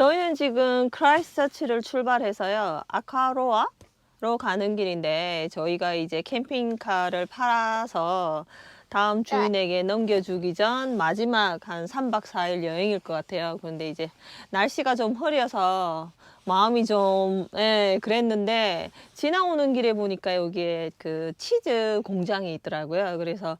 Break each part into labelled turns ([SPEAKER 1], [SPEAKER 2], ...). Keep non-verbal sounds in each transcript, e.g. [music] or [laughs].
[SPEAKER 1] 저희는 지금 크라이스처치를 출발해서요. 아카로아로 가는 길인데 저희가 이제 캠핑카를 팔아서 다음 주인에게 넘겨주기 전 마지막 한 3박 4일 여행일 것 같아요. 그런데 이제 날씨가 좀 흐려서 마음이 좀, 예, 그랬는데 지나오는 길에 보니까 여기에 그 치즈 공장이 있더라고요. 그래서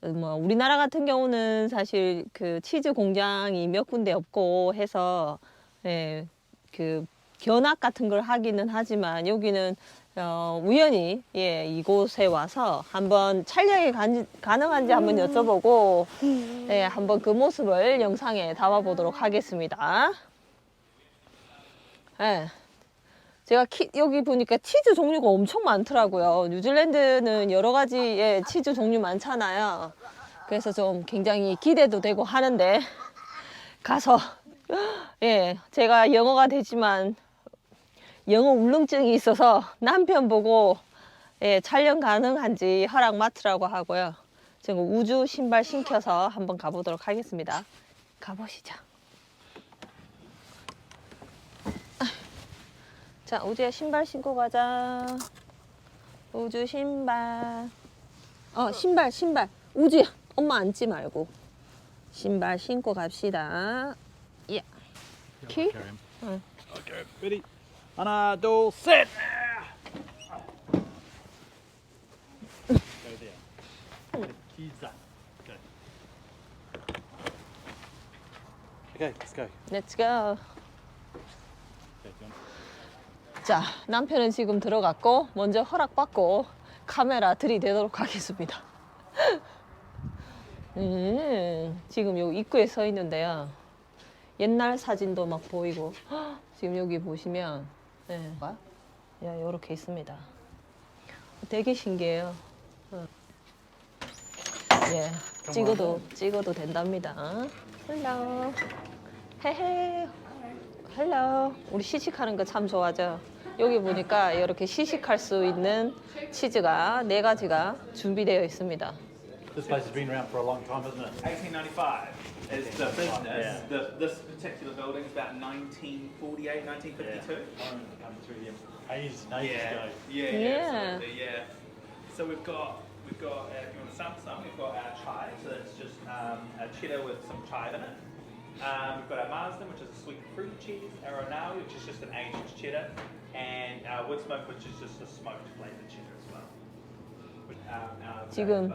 [SPEAKER 1] 뭐 우리나라 같은 경우는 사실 그 치즈 공장이 몇 군데 없고 해서 예, 그 견학 같은 걸 하기는 하지만 여기는 어, 우연히 예, 이곳에 와서 한번 촬영이 간- 가능한지 한번 여쭤보고 예, 한번 그 모습을 영상에 담아보도록 하겠습니다. 예. 제가 키- 여기 보니까 치즈 종류가 엄청 많더라고요. 뉴질랜드는 여러 가지의 치즈 종류 많잖아요. 그래서 좀 굉장히 기대도 되고 하는데 가서 [gasps] 예, 제가 영어가 되지만 영어 울렁증이 있어서 남편 보고 예, 촬영 가능한지 허락 맡으라고 하고요. 지금 우주 신발 신켜서 한번 가보도록 하겠습니다. 가보시죠. 자, 우주야 신발 신고 가자. 우주 신발. 어, 신발, 신발. 우주야, 엄마 앉지 말고. 신발 신고 갑시다. 예. 키?
[SPEAKER 2] Carry him.
[SPEAKER 1] 응.
[SPEAKER 2] Okay, ready? 하나, 둘, 셋. Up. Okay. Let's go.
[SPEAKER 1] Let's go. 자, 남편은 지금 들어갔고 먼저 허락받고 카메라 들이대도록 하겠습니다. 음, 지금 여기 입구에 서 있는데요. 옛날 사진도 막 보이고 헉, [gasps] 지금 여기 보시면 예, 야, 이렇게 있습니다. 되게 신기해요. 어. 예, 찍어도 찍어도 된답니다. 헬로, 헤헤. 헬로. 우리 시식하는 거 참 좋아하죠. 여기 보니까 이렇게 시식할 수 있는 치즈가 네 가지가 준비되어 있습니다.
[SPEAKER 2] This place has been around for a long time, hasn't it?
[SPEAKER 3] 1895 is the business.
[SPEAKER 2] Yeah.
[SPEAKER 3] The, this particular building is about 1948, 1952.
[SPEAKER 2] Come through them ages and ages
[SPEAKER 3] Yeah,
[SPEAKER 2] ago.
[SPEAKER 3] yeah,
[SPEAKER 1] Yeah.
[SPEAKER 3] yeah, absolutely, yeah. So we've got we've got uh, if you want some some we've got our chive, so it's just um, a cheddar with some chive in it. Um, we've got our Marsden, which is a sweet fruit cheese, our O'Neill, which is just an aged cheddar, and our Woodsmoke, which is just a smoked flavored cheddar
[SPEAKER 1] 지금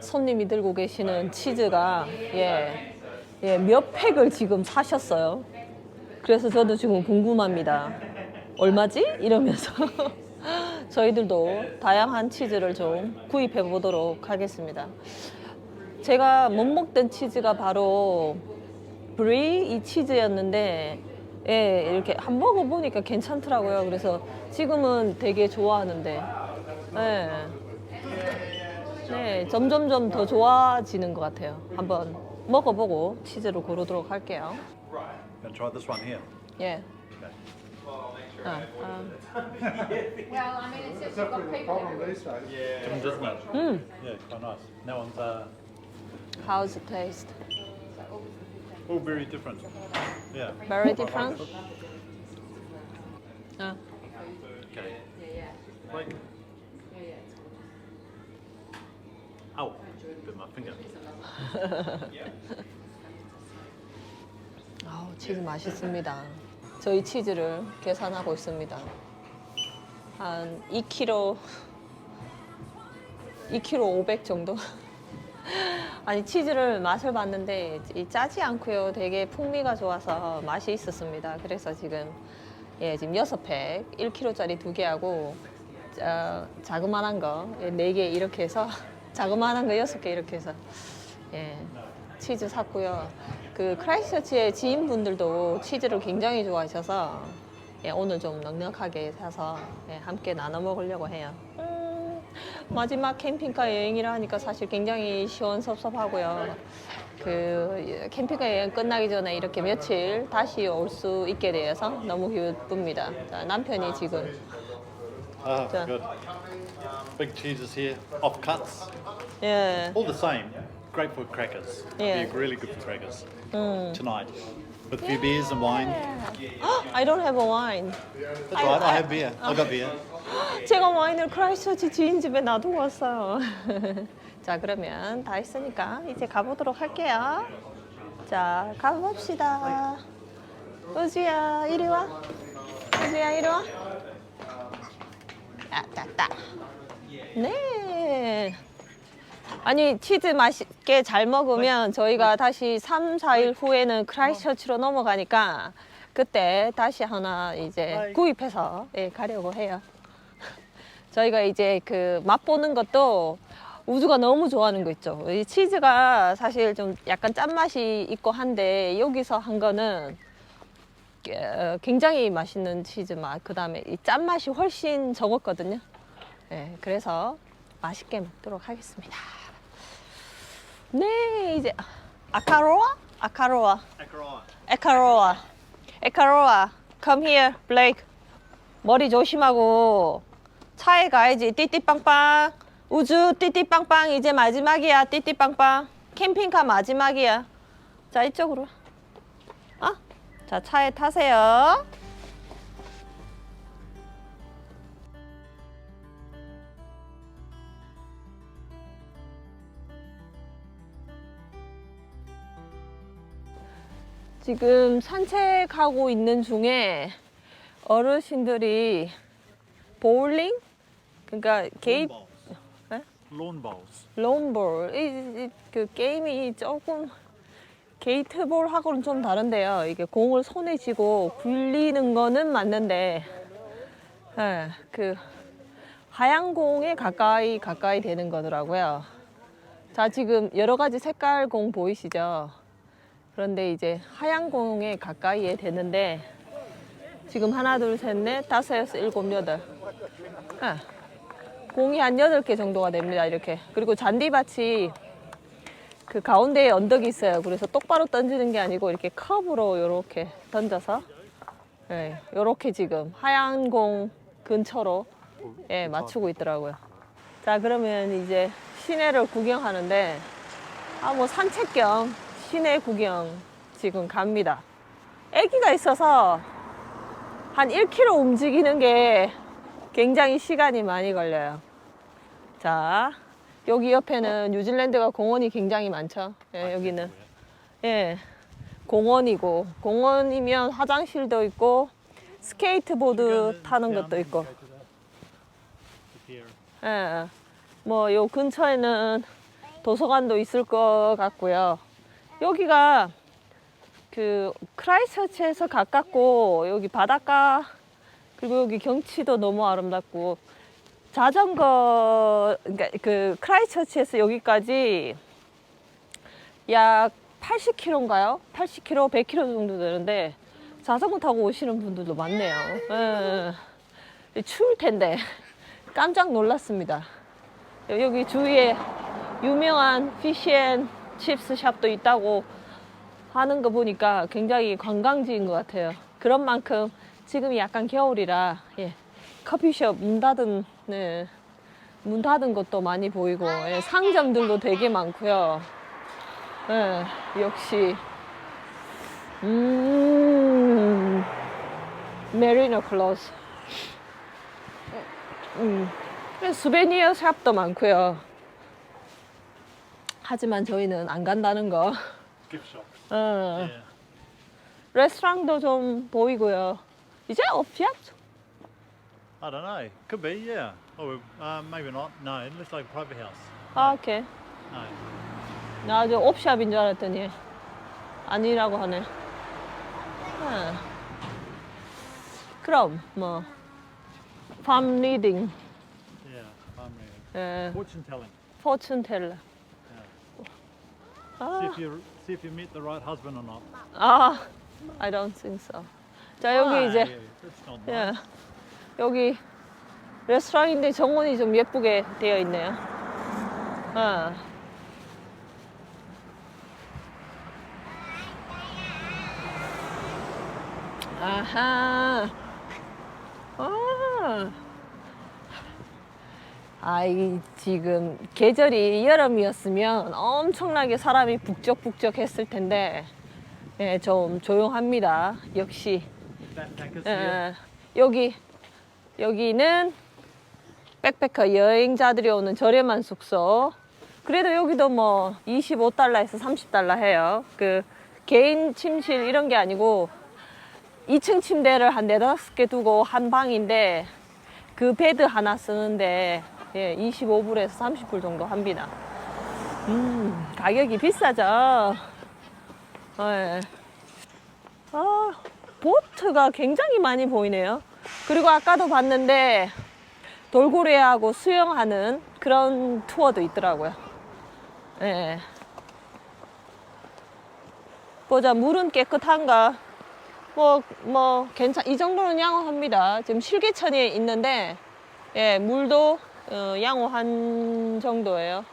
[SPEAKER 1] 손님이 들고 계시는 치즈가 예, 예, 몇 팩을 지금 사셨어요. 그래서 저도 지금 궁금합니다. 얼마지? 이러면서 [laughs] 저희들도 다양한 치즈를 좀 구입해 보도록 하겠습니다. 제가 못 먹던 치즈가 바로 브리 이 치즈였는데 예, 이렇게 한 먹어 보니까 괜찮더라고요. 그래서 지금은 되게 좋아하는데 예. 네, 점점점 더 좋아지는 것 같아요. 한번 먹어보고 치즈를 고르도록 할게요.
[SPEAKER 2] Gonna try this one here.
[SPEAKER 1] 예. 아, 아.
[SPEAKER 4] Well, I mean, it's just you've got people everywhere.
[SPEAKER 2] Different, isn't it?
[SPEAKER 1] 음,
[SPEAKER 2] Yeah, quite nice. That one's uh,
[SPEAKER 1] how's it taste?
[SPEAKER 2] all very different. Yeah.
[SPEAKER 1] Very different. 아,
[SPEAKER 2] Okay. Wait. Bit my finger.
[SPEAKER 1] 아우, 치즈 맛있습니다. 저희 치즈를 계산하고 있습니다. 한 2kg, 2kg 500 정도? [laughs] 아니 치즈를 맛을 봤는데 이 짜지 않고요. 되게 풍미가 좋아서 맛이 있었습니다. 그래서 지금 예 지금 6팩 1kg짜리 두 개하고 자, 자그만한 거네개 이렇게 해서 [laughs] 자그만한 거 여섯 개 이렇게 해서 예 치즈 샀고요. 그 크라이스처치의 지인분들도 치즈를 굉장히 좋아하셔서 예, 오늘 좀 넉넉하게 사서 예, 함께 나눠 먹으려고 해요. 음, 마지막 캠핑카 여행이라 하니까 사실 굉장히 시원섭섭하고요. 그 캠핑카 여행 끝나기 전에 이렇게 며칠 다시 올 수 있게 되어서 너무 기쁩니다. 자, 남편이 지금
[SPEAKER 2] Ah,
[SPEAKER 1] Yeah.
[SPEAKER 2] good. Big cheeses here, off cuts,
[SPEAKER 1] 예,
[SPEAKER 2] all the same. Great for crackers.
[SPEAKER 1] Yeah.
[SPEAKER 2] Be really good for crackers
[SPEAKER 1] 음,
[SPEAKER 2] tonight. with a few beers and wine.
[SPEAKER 1] I don't have a wine.
[SPEAKER 2] That's right, I have beer. I got beer.
[SPEAKER 1] 제가 와인을 크라이스처치 지인 집에 놔두고 왔어요. 자, 그러면 다 했으니까 이제 가보도록 할게요. 자, 가봅시다. 우주야, 이리 와. 우주야, 이리 와. 아, 따따. 네. 아니, 치즈 맛있게 잘 먹으면 저희가 다시 3, 4일 후에는 크라이스처치로 넘어가니까 그때 다시 하나 이제 구입해서 예, 가려고 해요. 저희가 이제 그 맛보는 것도 우주가 너무 좋아하는 거 있죠. 이 치즈가 사실 좀 약간 짠맛이 있고 한데 여기서 한 거는 어, 굉장히 맛있는 치즈 맛. 그 다음에 이 짠맛이 훨씬 적었거든요. 네, 그래서 맛있게 먹도록 하겠습니다. 네, 이제 아카로아? 아카로아. 에카로아. 에카로아. Come here, Blake. 머리 조심하고 차에 가야지. 띠띠빵빵. 우주 띠띠빵빵 이제 마지막이야. 띠띠빵빵. 캠핑카 마지막이야. 자, 이쪽으로. 아? 자, 차에 타세요. 지금 산책하고 있는 중에 어르신들이 보울링? 그러니까 게임
[SPEAKER 2] bowls.
[SPEAKER 1] 론볼 이, 이, 그 게임이 조금 게이트볼하고는 좀 다른데요. 이게 공을 손에 쥐고 굴리는 거는 맞는데 예, 그 하얀 공에 가까이 가까이 되는 거더라고요. 자 지금 여러 가지 색깔 공 보이시죠? 그런데 이제 하얀 공에 가까이에 되는데 지금 하나 둘 셋 넷 다섯 여섯 일곱 여덟 예. 공이 한 여덟 개 정도가 됩니다. 이렇게. 그리고 잔디밭이 그 가운데에 언덕이 있어요. 그래서 똑바로 던지는 게 아니고 이렇게 컵으로 이렇게 던져서 예, 이렇게 지금 하얀 공 근처로 예, 맞추고 있더라고요. 자, 그러면 이제 시내를 구경하는데 아, 뭐 산책 겸 시내 구경 지금 갑니다. 아기가 있어서 한 1km 움직이는 게 굉장히 시간이 많이 걸려요. 자, 여기 옆에는 뉴질랜드가 공원이 굉장히 많죠. 예, 여기는. 예, 공원이고, 공원이면 화장실도 있고, 스케이트보드 타는 것도 있고.
[SPEAKER 2] Here.
[SPEAKER 1] 예, 뭐, 요 근처에는 도서관도 있을 것 같고요. 여기가 그 크라이스처치에서 가깝고, 여기 바닷가, 그리고 여기 경치도 너무 아름답고, 자전거, 그러니까 그 크라이스처치에서 여기까지 약 80km인가요? 80km, 100km 정도 되는데, 자전거 타고 오시는 분들도 많네요. 예. 추울 텐데. 깜짝 놀랐습니다. 여기 주위에 유명한 피시앤 칩스 샵도 있다고 하는 거 보니까 굉장히 관광지인 것 같아요. 그런 만큼 지금이 약간 겨울이라 예, 커피숍 문 닫은 네, 문 닫은 것도 많이 보이고 예, 상점들도 되게 많고요. 예, 역시 음 메리너 클로스 음, 수베니어 샵도 많고요. 하지만 저희는 안 간다는 거. 어,
[SPEAKER 2] Yeah.
[SPEAKER 1] 레스토랑도 좀 보이고요. 이제 옵샵?
[SPEAKER 2] I don't know. Could be, yeah. Or uh, maybe not. No, it looks like a private house.
[SPEAKER 1] 아, 오케이.
[SPEAKER 2] No.
[SPEAKER 1] 나저 옵샵인 줄 알았더니 아니라고 하네. 아. 그럼 뭐팜 리딩,
[SPEAKER 2] Yeah. I'm reading.
[SPEAKER 1] 예,
[SPEAKER 2] Fortune telling.
[SPEAKER 1] 포춘 텔러.
[SPEAKER 2] See
[SPEAKER 1] 아,
[SPEAKER 2] if you see if you meet the right husband or not.
[SPEAKER 1] 아, I don't think so. 자 여기? 이제
[SPEAKER 2] That's not
[SPEAKER 1] 예,
[SPEAKER 2] nice.
[SPEAKER 1] 여기 레스토랑인데 정원이 좀 예쁘게 되어 있네요. 아. 아하. 아. 아이 지금 계절이 여름이었으면 엄청나게 사람이 북적북적 했을 텐데 예, 좀 조용합니다. 역시.
[SPEAKER 2] Backpackers
[SPEAKER 1] 예,
[SPEAKER 2] here.
[SPEAKER 1] 여기 여기는 백패커 여행자들이 오는 저렴한 숙소. 그래도 여기도 뭐 25달러에서 30달러 해요. 그 개인 침실 이런 게 아니고 2층 침대를 한 네다섯 개 두고 한 방인데 그 베드 하나 쓰는데 예, 25불에서 30불 정도 합니다. 음, 가격이 비싸죠. 예. 아, 보트가 굉장히 많이 보이네요. 그리고 아까도 봤는데 돌고래하고 수영하는 그런 투어도 있더라고요. 예. 보자, 물은 깨끗한가? 뭐, 뭐, 괜찮, 이 정도는 양호합니다. 지금 실개천이 있는데, 예, 물도 어, 양호한 정도예요.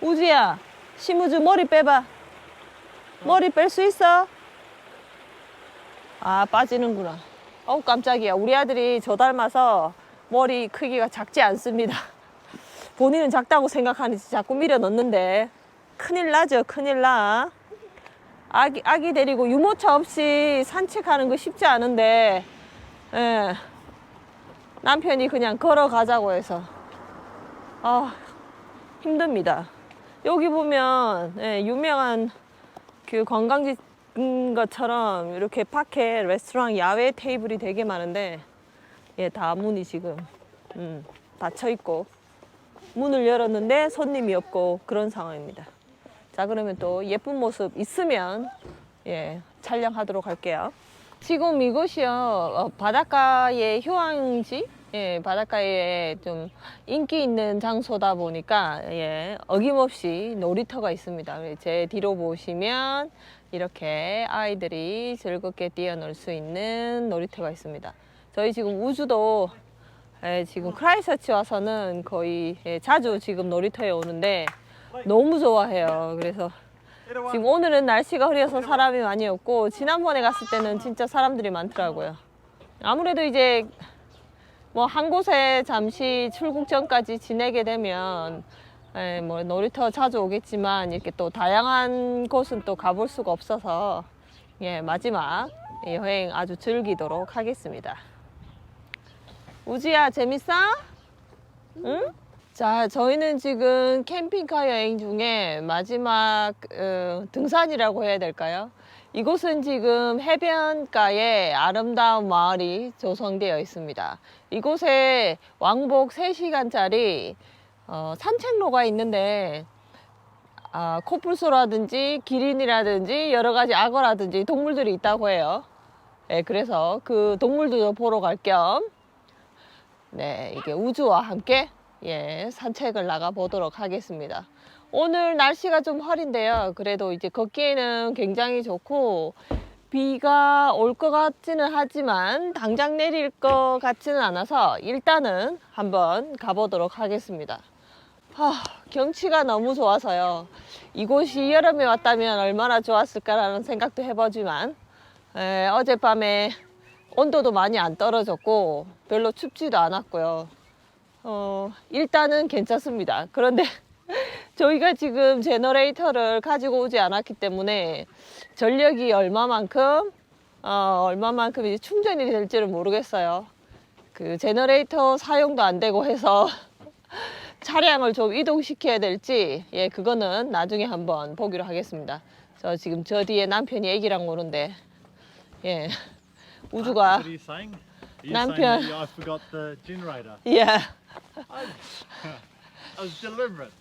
[SPEAKER 1] 우지야, 시무즈 머리 빼봐. 머리 뺄 수 있어? 아, 빠지는구나. 어우, 깜짝이야. 우리 아들이 저 닮아서 머리 크기가 작지 않습니다. 본인은 작다고 생각하는지 자꾸 밀어 넣는데 큰일 나죠, 큰일 나. 아기, 아기 데리고 유모차 없이 산책하는 거 쉽지 않은데, 예. 남편이 그냥 걸어가자고 해서. 아, 힘듭니다. 여기 보면, 예, 유명한 그 관광지 인 것처럼 이렇게 파켓 레스토랑 야외 테이블이 되게 많은데 예, 다 문이 지금 음, 닫혀 있고 문을 열었는데 손님이 없고 그런 상황입니다. 자 그러면 또 예쁜 모습 있으면 예, 촬영하도록 할게요. 지금 이곳이요 어, 바닷가의 휴양지, 예, 바닷가에 좀 인기 있는 장소다 보니까 예, 어김없이 놀이터가 있습니다. 제 뒤로 보시면 이렇게 아이들이 즐겁게 뛰어놀 수 있는 놀이터가 있습니다. 저희 지금 우주도 예, 지금 크라이처치 와서는 거의 예, 자주 지금 놀이터에 오는데 너무 좋아해요. 그래서 지금 오늘은 날씨가 흐려서 사람이 많이 없고 지난번에 갔을 때는 진짜 사람들이 많더라고요. 아무래도 이제 뭐 한 곳에 잠시 출국 전까지 지내게 되면 예, 뭐 놀이터 자주 오겠지만 이렇게 또 다양한 곳은 또 가볼 수가 없어서 예, 마지막 여행 아주 즐기도록 하겠습니다. 우지야 재밌어? 응? 자, 저희는 지금 캠핑카 여행 중에 마지막 어, 등산이라고 해야 될까요? 이곳은 지금 해변가에 아름다운 마을이 조성되어 있습니다. 이곳에 왕복 3시간짜리 어, 산책로가 있는데 아, 코뿔소라든지 기린이라든지 여러 가지 악어라든지 동물들이 있다고 해요. 네, 그래서 그 동물들도 보러 갈 겸 네, 이게 우주와 함께 예, 산책을 나가 보도록 하겠습니다. 오늘 날씨가 좀 흐린데요. 그래도 이제 걷기에는 굉장히 좋고 비가 올 것 같지는 하지만 당장 내릴 것 같지는 않아서 일단은 한번 가보도록 하겠습니다. 하, 경치가 너무 좋아서요. 이곳이 여름에 왔다면 얼마나 좋았을까라는 생각도 해보지만 에, 어젯밤에 온도도 많이 안 떨어졌고 별로 춥지도 않았고요. 어, 일단은 괜찮습니다. 그런데 [laughs] 저희가 지금 제너레이터를 가지고 오지 않았기 때문에 전력이 얼마만큼 어, 얼마만큼 이제 충전이 될지를 모르겠어요. 그 제너레이터 사용도 안 되고 해서 [laughs] 차량을 좀 이동시켜야 될지 예 그거는 나중에 한번 보기로 하겠습니다. 저 지금 저 뒤에 남편이 애기랑 오는데 예 우주가
[SPEAKER 2] What are you saying? Are you
[SPEAKER 1] 남편.
[SPEAKER 2] saying that I forgot the generator?
[SPEAKER 1] 예
[SPEAKER 2] I, I was deliberate.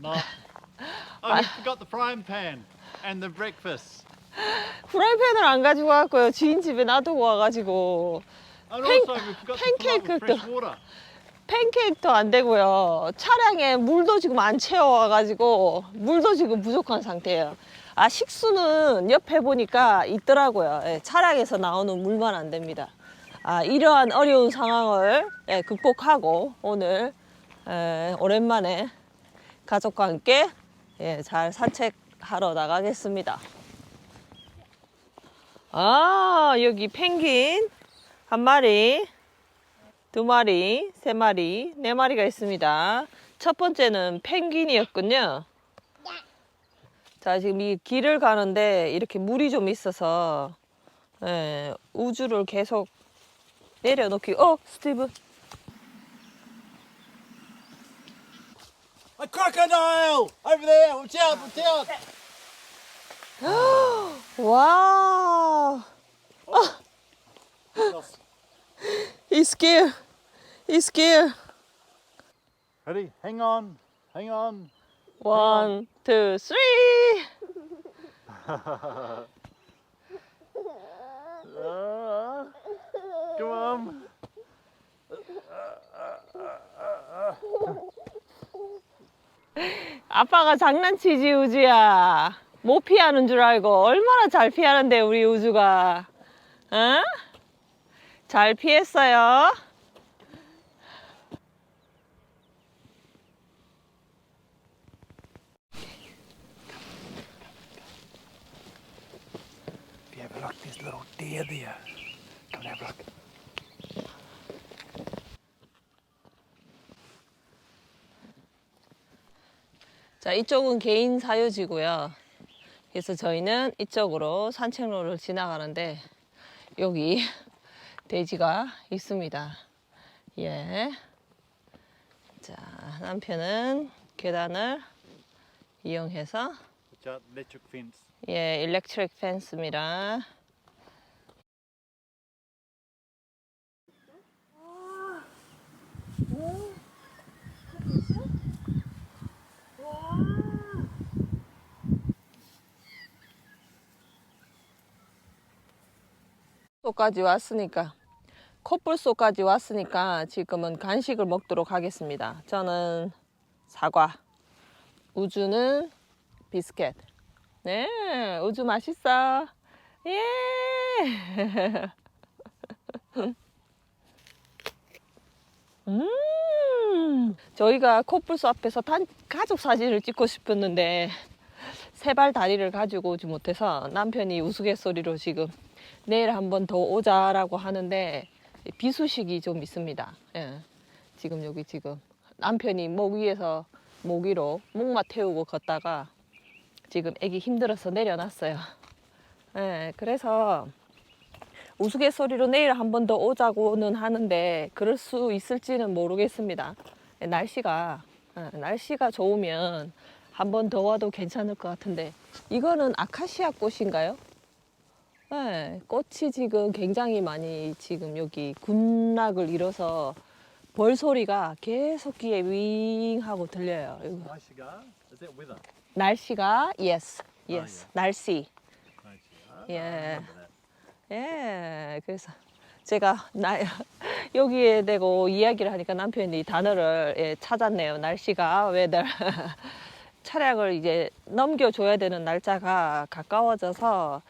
[SPEAKER 2] Not. Oh, I forgot the frying pan and the breakfast.
[SPEAKER 1] 프라이팬을 안 가지고 왔고요. 지인 집에 놔두고 와가지고
[SPEAKER 2] And
[SPEAKER 1] Pan-
[SPEAKER 2] also, we forgot to fill up
[SPEAKER 1] pancake
[SPEAKER 2] with fresh water.
[SPEAKER 1] 팬케이크도 안 되고요. 차량에 물도 지금 안 채워와가지고 물도 지금 부족한 상태예요. 아 식수는 옆에 보니까 있더라고요. 예, 차량에서 나오는 물만 안 됩니다. 아 이러한 어려운 상황을 예, 극복하고 오늘 예, 오랜만에 가족과 함께 예, 잘 산책하러 나가겠습니다. 아 여기 펭귄 한 마리. 두 마리, 세 마리, 네 마리가 있습니다. 첫 번째는 펭귄이었군요. 자, 자, 지금 이 길을 가는데 이렇게 물이 좀 있어서 예, 우주를 계속 내려놓기. 어, 스티브.
[SPEAKER 2] A crocodile over there. Watch out! Watch out!
[SPEAKER 1] 와. He's scared. He's scared.
[SPEAKER 2] Ready? Hang on. Hang on.
[SPEAKER 1] One, two, three.
[SPEAKER 2] Uh, come on.
[SPEAKER 1] 아빠가 장난치지 우주야. 못 피하는 줄 알고 얼마나 잘 피하는데 우리 우주가. 어? 잘 피했어요.
[SPEAKER 2] If you have a look, there's a deer there. Come and have a look.
[SPEAKER 1] 자, 이쪽은 개인 사유지고요. 그래서 저희는 이쪽으로 산책로를 지나가는데 여기 [laughs] 돼지가 있습니다. 예. 자, 남편은 계단을 이용해서
[SPEAKER 2] electric fence.
[SPEAKER 1] 예, 일렉트릭 펜스입니다. 소까지 왔으니까 코뿔소까지 왔으니까 지금은 간식을 먹도록 하겠습니다. 저는 사과, 우주는 비스켓. 네, 우주 맛있어. 예. [laughs] 음, 저희가 코뿔소 앞에서 단 가족 사진을 찍고 싶었는데 세발 다리를 가지고 오지 못해서 남편이 우스갯소리로 지금 내일 한 번 더 오자라고 하는데 비수식이 좀 있습니다. 예. 지금 여기 지금 남편이 목 위에서 모기로 목마 태우고 걷다가 지금 애기 힘들어서 내려놨어요. 예, 그래서 우스갯소리로 내일 한 번 더 오자고는 하는데 그럴 수 있을지는 모르겠습니다. 예, 날씨가 예, 날씨가 좋으면 한 번 더 와도 괜찮을 것 같은데 이거는 아카시아 꽃인가요? 네, 꽃이 지금 굉장히 많이 지금 여기 군락을 이뤄서 벌 소리가 계속 귀에 윙 하고 들려요. 이거.
[SPEAKER 2] Cigar. Is that weather?
[SPEAKER 1] 날씨가 yes, yes,
[SPEAKER 2] 예.
[SPEAKER 1] 날씨.
[SPEAKER 2] Cigar.
[SPEAKER 1] 예.
[SPEAKER 2] That.
[SPEAKER 1] 예, 그래서 제가 나 [laughs] 여기에 대고 이야기를 하니까 남편이 단어를 예, 찾았네요. 날씨가 weather. [laughs] 차량을 이제 넘겨줘야 되는 날짜가 가까워져서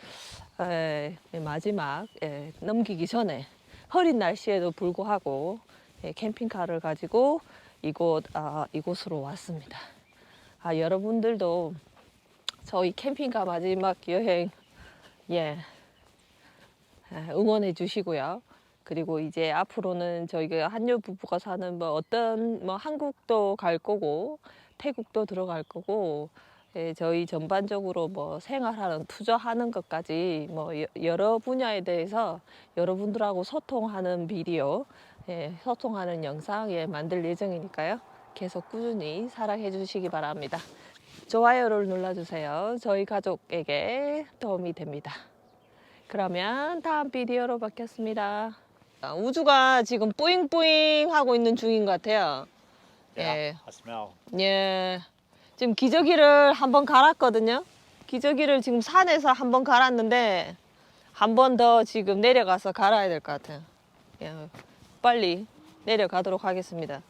[SPEAKER 1] 에, 마지막 예, 넘기기 전에 흐린 날씨에도 불구하고 예, 캠핑카를 가지고 이곳 아, 이곳으로 왔습니다. 아, 여러분들도 저희 캠핑카 마지막 여행 예 예, 응원해 주시고요. 그리고 이제 앞으로는 저희가 한류 부부가 사는 뭐 어떤 뭐 한국도 갈 거고 태국도 들어갈 거고 예, 저희 전반적으로 뭐 생활하는 투자하는 것까지 뭐 여- 여러 분야에 대해서 여러분들하고 소통하는 비디오 예, 소통하는 영상 예, 만들 예정이니까요. 계속 꾸준히 사랑해 주시기 바랍니다. 좋아요를 눌러주세요. 저희 가족에게 도움이 됩니다. 그러면 다음 비디오로 받겠습니다. 아, 우주가 지금 뿌잉뿌잉 하고 있는 중인 것 같아요.
[SPEAKER 2] Yeah, I smell.
[SPEAKER 1] 예. 지금 기저귀를 한번 갈았거든요. 기저귀를 지금 산에서 한번 갈았는데 한 번 더 지금 내려가서 갈아야 될 것 같아요. 예. 빨리 내려가도록 하겠습니다.